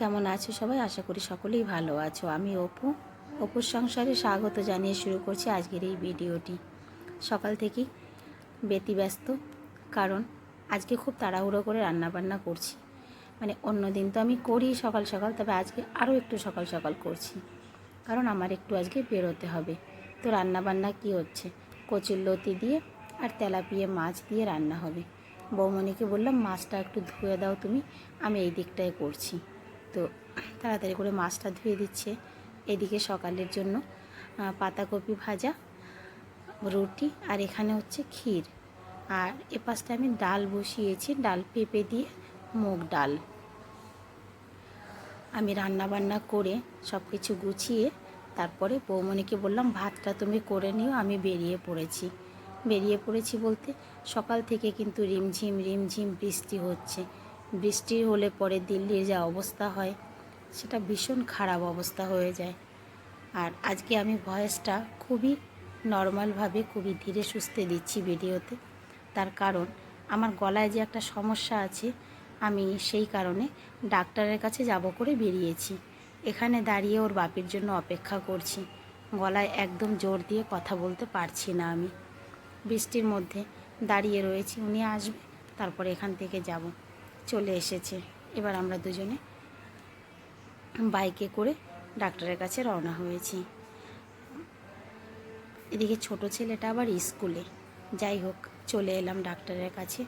কেমন আছো সবাই? আশা করি সকলেই ভালো আছো। আমি অপু। অপুর সংসারে স্বাগত জানিয়ে শুরু করছি আজকের এই ভিডিওটি। সকাল থেকেই ব্যতিব্যস্ত, কারণ আজকে খুব তাড়াহুড়ো করে রান্নাবান্না করছি। মানে অন্য দিন তো আমি করি সকাল সকাল, তবে আজকে আরও একটু সকাল সকাল করছি। কারণ আমার একটু আজকে বেরোতে হবে। তো রান্নাবান্না কি হচ্ছে? কচুর লতি দিয়ে আর তেলাপিয়া মাছ দিয়ে রান্না হবে। বৌমণিকে বললাম, মাছটা একটু ধুয়ে দাও তুমি, আমি এই দিকটায় করছি। তো তাড়াতাড়ি করে মাছটা ধুয়ে দিচ্ছে এদিকে সকালের জন্য পাতাকপি ভাজা, রুটি আর এখানে হচ্ছে ক্ষীর। আর এ পাশটা আমি ডাল বসিয়েছি, ডাল পেঁপে দিয়ে মুগ ডাল। আমি রান্না বান্না করে সব কিছু গুছিয়ে তারপরে বৌমণিকে বললাম, ভাতটা তুমি করে নিও, আমি বেরিয়ে পড়েছি। বেরিয়ে পড়েছি বলতে সকাল থেকে কিন্তু রিমঝিম রিমঝিম বৃষ্টি হচ্ছে। বৃষ্টি হলে পরে দিল্লির যা অবস্থা হয়, সেটা ভীষণ খারাপ অবস্থা হয়ে যায়। আর আজকে আমি ভয়েসটা খুবই নর্মালভাবে, খুবই ধীরে সুস্থে দিচ্ছি ভিডিওতে। তার কারণ, আমার গলায় যে একটা সমস্যা আছে, আমি সেই কারণে ডাক্তারের কাছে যাব করে বেরিয়েছি। এখানে দাঁড়িয়ে ওর বাপির জন্য অপেক্ষা করছি। গলায় একদম জোর দিয়ে কথা বলতে পারছি না আমি। বৃষ্টির মধ্যে দাঁড়িয়ে রয়েছি, উনি আসবে, তারপরে এখান থেকে যাব। চলে এসেছে। এবার আমরা দুজনে বাইকে করে ডাক্তারের কাছে রওনা হয়েছি। এদিকে ছোট ছেলেটা আবার স্কুলে। যাই হোক, চলে এলাম ডাক্তারের কাছে।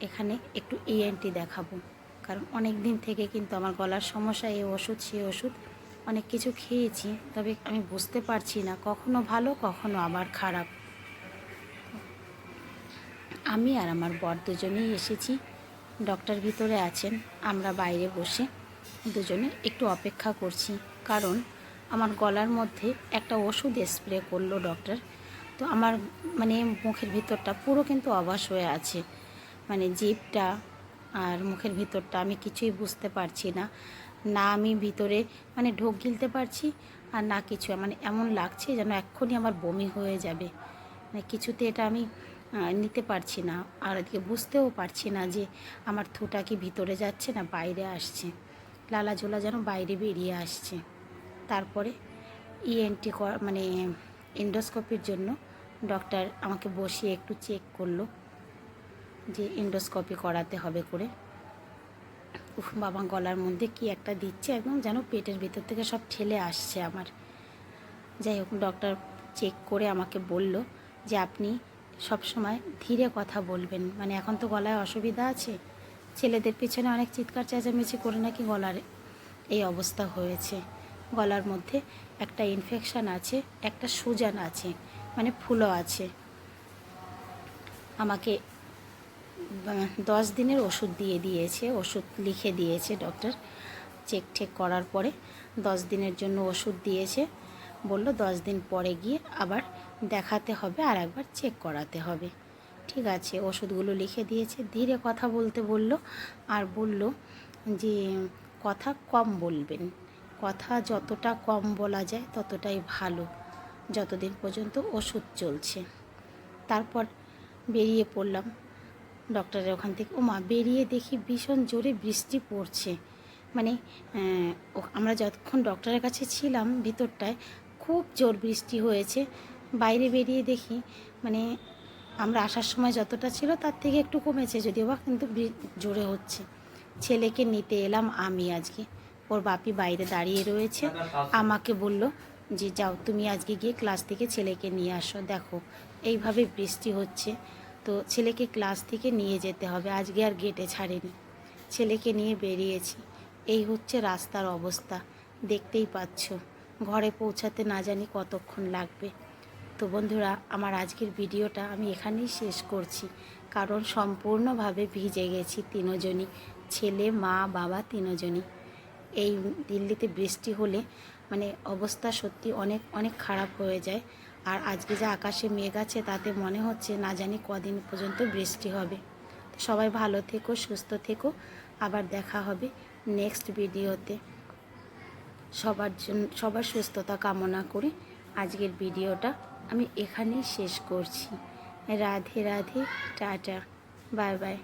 এখানে একটু ইএনটি দেখাবো। কারণ অনেক দিন থেকে কিন্তু আমার গলার সমস্যা, এই ওষুধ, সে ওষুধ অনেক কিছু খেয়েছি। তবে আমি বুঝতে পারছি না, কখনো ভালো, কখনো আবার খারাপ। আমি আর আমার বর দুজনেই এসেছি। ডক্টর ভিতরে আছেন, আমরা বাইরে বসে দুজনে একটু অপেক্ষা করছি। কারণ আমার গলার মধ্যে একটা ওষুধ স্প্রে করল ডক্টর। তো আমার মানে মুখের ভিতরটা পুরো কিন্তু অবাস হয়ে আছে। মানে জিভটা আর মুখের ভিতরটা আমি কিছুই বুঝতে পারছি না। না আমি ভিতরে মানে ঢোক গিলতে পারছি আর না কিছু। মানে এমন লাগছে যেন এক্ষুনি আমার বমি হয়ে যাবে। মানে কিছুতে এটা আমি নিতে পারছি না। আর এদিকে বুঝতেও পারছি না যে আমার থুটা কি ভিতরে যাচ্ছে না বাইরে আসছে। লালা ঝোলা যেন বাইরে বেরিয়ে আসছে। তারপরে ইএনটি মানে এন্ডোস্কোপির জন্য ডক্টর আমাকে বসিয়ে একটু চেক করল যে এন্ডোস্কোপি করাতে হবে করে। উফ, বাবা, গলার মধ্যে কি একটা দিচ্ছে একদম যেন পেটের ভিতর থেকে সব ঠেলে আসছে আমার। যাই হোক ডক্টর চেক করে আমাকে বলল যে আপনি সব সময় ধীরে কথা বলবেন। মানে এখন তো গলায় অসুবিধা আছে। ছেলেদের পিছনে অনেক চিৎকার, চেঁচামেচি করে নাকি গলার এই অবস্থা হয়েছে। গলার মধ্যে একটা ইনফেকশান আছে, একটা সুজান আছে মানে ফুলো আছে। আমাকে দশ দিনের ওষুধ দিয়ে দিয়েছে, ওষুধ লিখে দিয়েছে ডক্টর চেক ঠেক করার পরে দশ দিনের জন্য ওষুধ দিয়েছে। বলল দশ দিন পরে গিয়ে আবার দেখাতে হবে আর একবার চেক করাতে হবে। ঠিক আছে, ওষুধগুলো লিখে দিয়েছে, ধীরে কথা বলতে বলল আর বলল যে, কথা কম বলবেন। কথা যতটা কম বলা যায় ততটাই ভালো। যতদিন পর্যন্ত ওষুধ চলছে। তারপর বেরিয়ে পড়লাম। ডক্টরের ওখান থেকে ও মা বেরিয়ে দেখি ভীষণ জোরে বৃষ্টি পড়ছে। মানে আমরা যতক্ষণ ডক্টরের কাছে ছিলাম ভিতরটায়, খুব জোর বৃষ্টি হয়েছে। বাইরে বেরিয়ে দেখি মানে আমরা আসার সময় যতটা ছিল তার থেকে একটু কমেছে যদিও বা কিন্তু জোরে হচ্ছে। ছেলেকে নিতে এলাম আমি আজকে। ওর বাপি বাইরে দাঁড়িয়ে রয়েছে। আমাকে বলল যে, যাও, তুমি আজকে গিয়ে ক্লাস থেকে ছেলেকে নিয়ে আসো। দেখো, এইভাবে বৃষ্টি হচ্ছে। তো ছেলেকে ক্লাস থেকে নিয়ে যেতে হবে। আজকে আর গেটে ছাড়েনি। ছেলেকে নিয়ে বেরিয়েছি। এই হচ্ছে রাস্তার অবস্থা। দেখতেই পাচ্ছ। ঘরে পৌঁছাতে না জানি কতক্ষণ লাগবে। তো বন্ধুরা, আমার আজকের ভিডিওটা আমি এখানেই শেষ করছি। কারণ সম্পূর্ণভাবে ভিজে গেছি তিনজনই, ছেলে, মা, বাবা তিনজনই। এই দিল্লিতে বৃষ্টি হলে মানে অবস্থা সত্যি অনেক অনেক খারাপ হয়ে যায়। আর আজকে যে আকাশে মেঘ আছে, তাতে মনে হচ্ছে না জানি কদিন পর্যন্ত বৃষ্টি হবে। সবাই ভালো থেকো, সুস্থ থেকো। আবার দেখা হবে নেক্সট ভিডিওতে। সবার জন্য, সবার সুস্থতা কামনা করে আজকের ভিডিওটা আমি এখানেই শেষ করছি। Radhe Radhe tata bye bye.